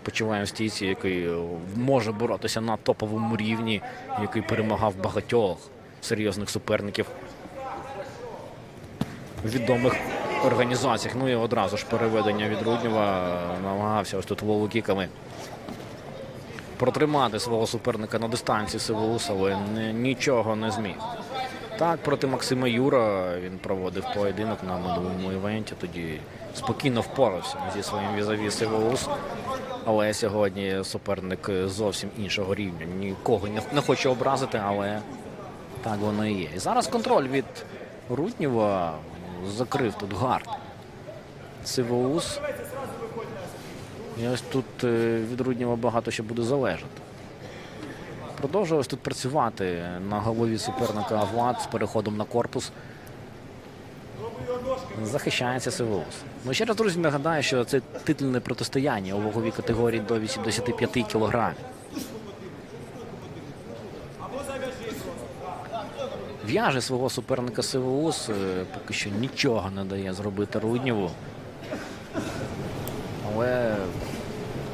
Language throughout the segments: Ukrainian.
почуває в стійці, який е, може боротися на топовому рівні, який перемагав багатьох серйозних суперників відомих організаціях. Ну і одразу ж переведення від Руднєва е, намагався ось тут лоу-кіками протримати свого суперника на дистанції Сивоус, але нічого не зміг. Так, проти Максима Юра він проводив поєдинок на минулому івенті. Тоді спокійно впорався зі своїм візаві Сивоус. Але сьогодні суперник зовсім іншого рівня. Нікого не, хоче образити, але так воно і є. І зараз контроль від Руднєва закрив тут гард. Сивоус. І ось тут е, від Руднєва багато ще буде залежати. Продовжує ось тут працювати на голові суперника Влад з переходом на корпус. Захищається Сивоус. Ну ще раз, друзі, нагадаю, що це титульне протистояння у ваговій категорії до 85 кілограмів. В'яже свого суперника Сивоус, е, поки що нічого не дає зробити Руднєву. Але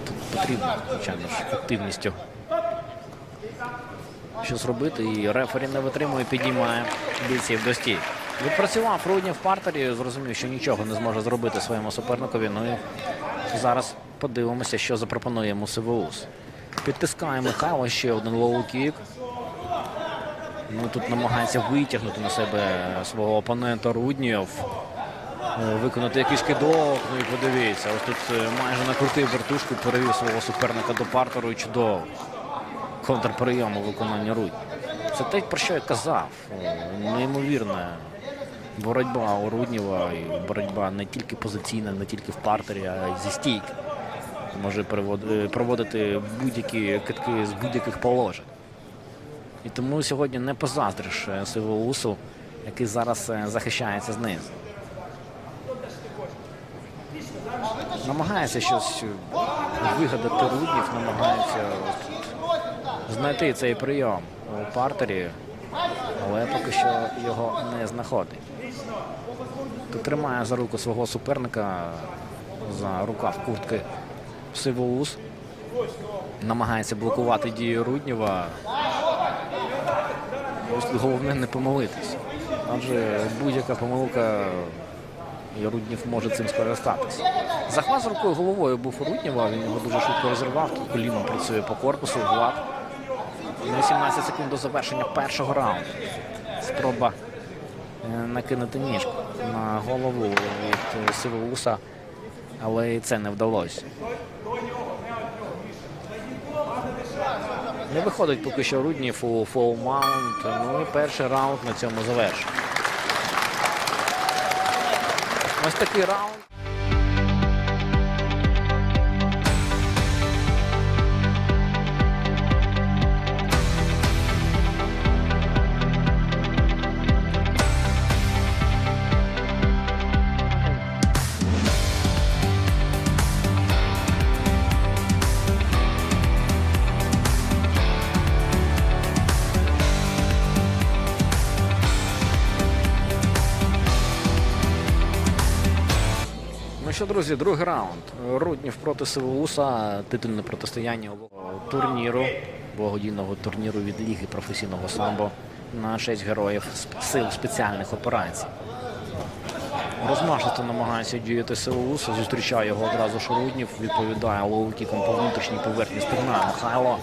тут потрібно, звичайно активністю щось робити. І рефері не витримує, підіймає бійців до стій. Відпрацював Руднєв в партері, зрозумів, що нічого не зможе зробити своєму суперникові. Ну і зараз подивимося, що запропонує йому Сивоус. Підтискає Михайло ще один лоу-кік. Ну, тут намагається витягнути на себе свого опонента Руднєв. Е, Виконати якийсь кидок, ну і подивіться, ось тут е, майже накрутив вертушку, перевів свого суперника до партеру і чудово. Контрприйом у виконанні Рудь. Це те, про що я казав. Е, Неймовірна боротьба у Руднєва і боротьба не тільки позиційна, не тільки в партері, а й зі стійки. Може е, проводити будь-які китки з будь-яких положень. І тому сьогодні не позаздриш е, Сивоусу, який зараз е, захищається знизу. Намагається щось вигадати Руднів, намагається знайти цей прийом у партері, але поки що його не знаходить. Тут тримає за руку свого суперника за рукав куртки Сивоус. Намагається блокувати дії Руднєва. Головне не помилитись. Адже будь-яка помилка і Руднєв може цим скористатися. Захват з рукою головою був у Руднєва, він його дуже швидко розірвав. Тут коліном працює по корпусу, Влад. Ну, 17 секунд до завершення першого раунду. Спроба накинути ніжку на голову від е, Сивоуса, але і це не вдалося. Не виходить поки що Руднів у фоумаунт. Ну і перший раунд на цьому завершує. Ось такий раунд. Що, друзі, другий раунд. Руднів проти Сивоуса. Титульне протистояння турніру, благодійного турніру від Ліги професійного самбо на честь героїв сил спеціальних операцій. Розмашисто намагається діяти Сивоус, зустрічає його одразу ж Руднів, відповідає лоу-кіком по внутрішній поверхні стегна Михайло.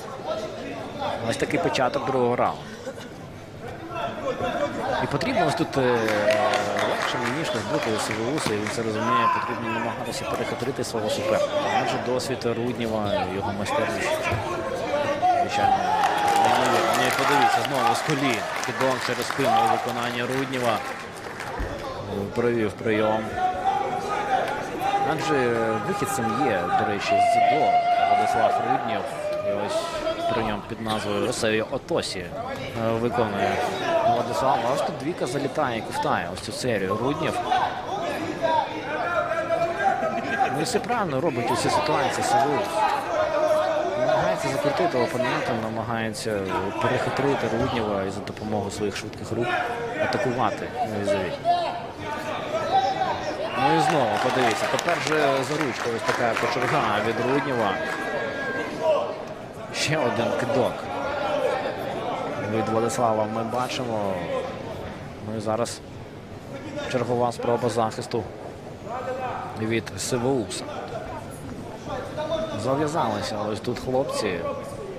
Ось такий початок другого раунду. І потрібно ось тут е, легше ніж збити Сивоуса, і він це розуміє, потрібно намагатися перехитрити свого суперника. Адже досвід Руднєва, його майстерність. Звичайно. Ні, подивіться, знову з колін. Кидон через спину у виконанні Руднєва. Провів прийом. Адже вихідцем є, до речі, з дзюдо Владислав Руднєв. І ось прийом під назвою Росеві Отосі е, виконує Владислав. А ось тут двійка залітає і ковтає ось цю серію Руднєв. Ну і все правильно робить у цій ситуації Сивоус. Намагається закрутити опонента, намагається перехитрити Руднєва і за допомогою своїх швидких рук атакувати візові. Ну і знову подивіться. Тепер же за ручку ось така кочерга від Руднєва. Ще один кидок. Від Владислава ми бачимо. Ну і зараз чергова спроба захисту від Сивоуса. Зав'язалися ось тут хлопці.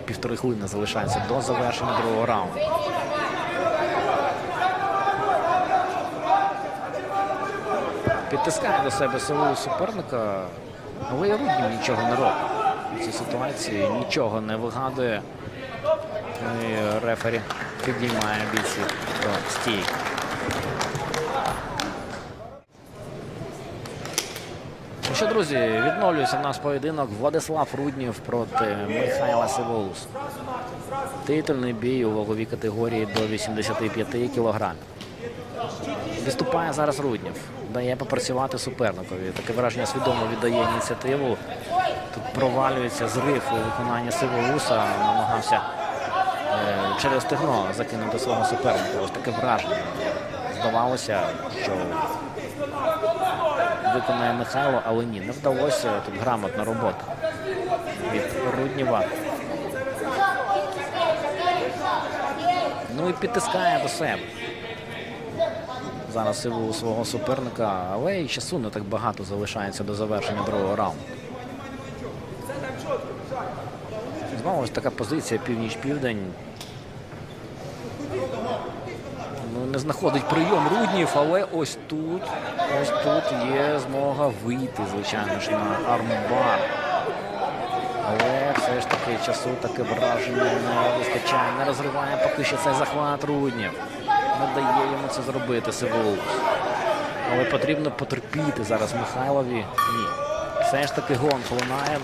Півтори хвилини залишається до завершення другого раунду. Підтискає до себе свого суперника, але і нічого не робить. У цій ситуації нічого не вигадує. І рефері підіймає бійців до стійки. Ну що, друзі, відновлюється наш поєдинок Владислав Руднів проти Михайла Сивоуса. Титульний бій у ваговій категорії до 85 кілограмів. Виступає зараз Руднів. Дає попрацювати суперникові. Таке враження свідомо віддає ініціативу. Тут провалюється зрив у виконанні Сивоуса. Намагався е, через стегно закинути свого суперника. Ось таке враження. Здавалося, що виконає Михайло, але ні, не вдалося. Тут грамотна робота від Рудніва. Ну і підтискає до себе. Зараз силу у свого суперника, але і часу не так багато залишається до завершення другого раунду. Знову ж така позиція північ-південь. Ну, не знаходить прийом Руднів, але ось тут, ось тут є змога вийти, звичайно ж, на армбар. Але все ж таки часу таке враження не вистачає, не розриває поки що цей захват Руднів. Не дає йому це зробити Сивоус. Але потрібно потерпіти зараз Михайлові. Ні. Все ж таки гон лунає.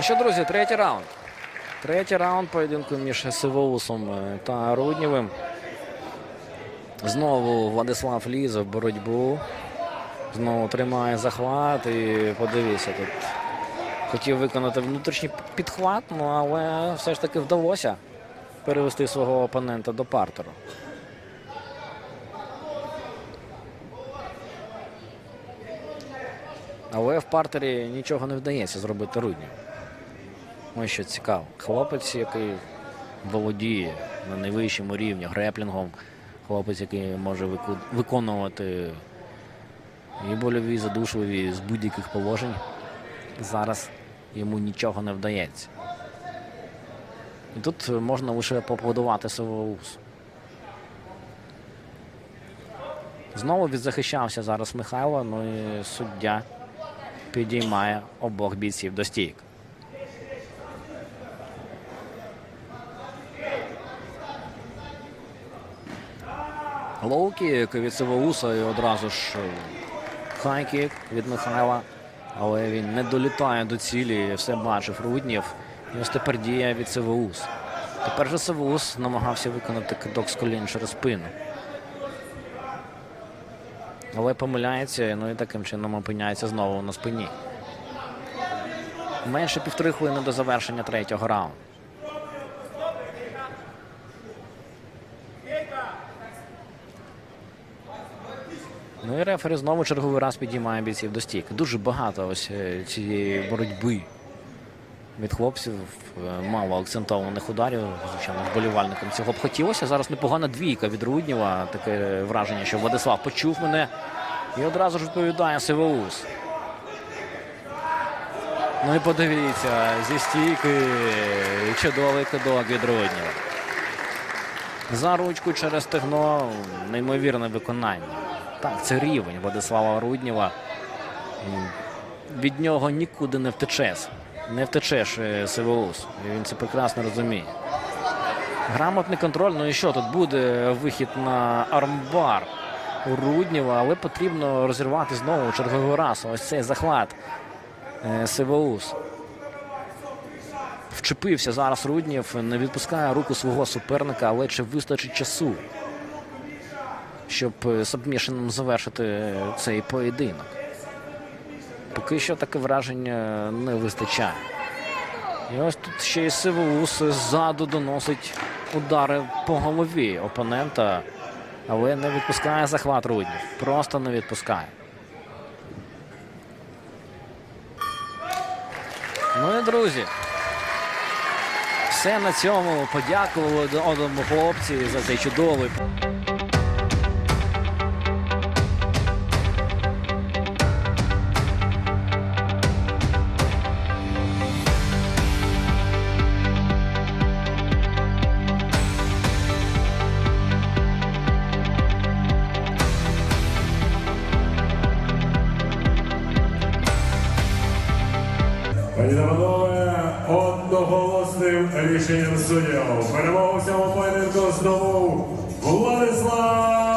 Ну, що, друзі, третій раунд. Третій раунд поєдинку між Сивоусом е, та Руднєвим. Знову Владислав лізе в боротьбу. Знову тримає захват і подивіться тут. Хотів виконати внутрішній підхват, ну але все ж таки вдалося перевести свого опонента до партеру. Але в партері нічого не вдається зробити Рудню. Ось що цікаво. Хлопець, який володіє на найвищому рівні греплінгом. Хлопець, який може виконувати і больові, і задушливі з будь-яких положень. Зараз йому нічого не вдається. І тут можна лише поаплодувати Савоус. Знову відзахищався зараз Михайло, ну і суддя підіймає обох бійців до стійок. Лоу-кік від Сивоуса і одразу ж хайкік від Михайла. Але він не долітає до цілі, все бачив Руднів. І ось тепер діє від Сивоус. Тепер же Сивоус намагався виконати кидок з колін через спину. Але помиляється, ну і таким чином опиняється знову на спині. Менше півтори хвилини до завершення третього раунду. Ну і рефері знову черговий раз підіймає бійців до стійки. Дуже багато ось е, цієї боротьби від хлопців, е, мало акцентованих ударів. Звичайно, вболівальникам цього б хотілося. Зараз непогана двійка від Руднєва. Таке враження, що Владислав почув мене і одразу ж відповідає Сивоус. Ну і подивіться, зі стійки чудовий кидок від Руднєва. За ручку через стегно неймовірне виконання. Так, це рівень Владислава Руднєва. Від нього нікуди не втечеш. Не втечеш е, Він це прекрасно розуміє. Грамотний контроль. Ну і що тут буде вихід на армбар у Руднєва, але потрібно розірвати знову черговий раз. Ось цей захват. Е, Вчепився зараз Руднєв, не відпускає руку свого суперника, але чи вистачить часу, щоб е, сабмішеном завершити е, цей поєдинок. Поки що таке враження не вистачає. І ось тут ще й Сивоус ззаду доносить удари по голові опонента, але не відпускає захват Руднів. Просто не відпускає. Ну і друзі. Все на цьому. Подякували одному хлопці за цей чудовий. Панове, одноголосним рішенням суддів. Перемогу в цьому поєдинку здобув Владислав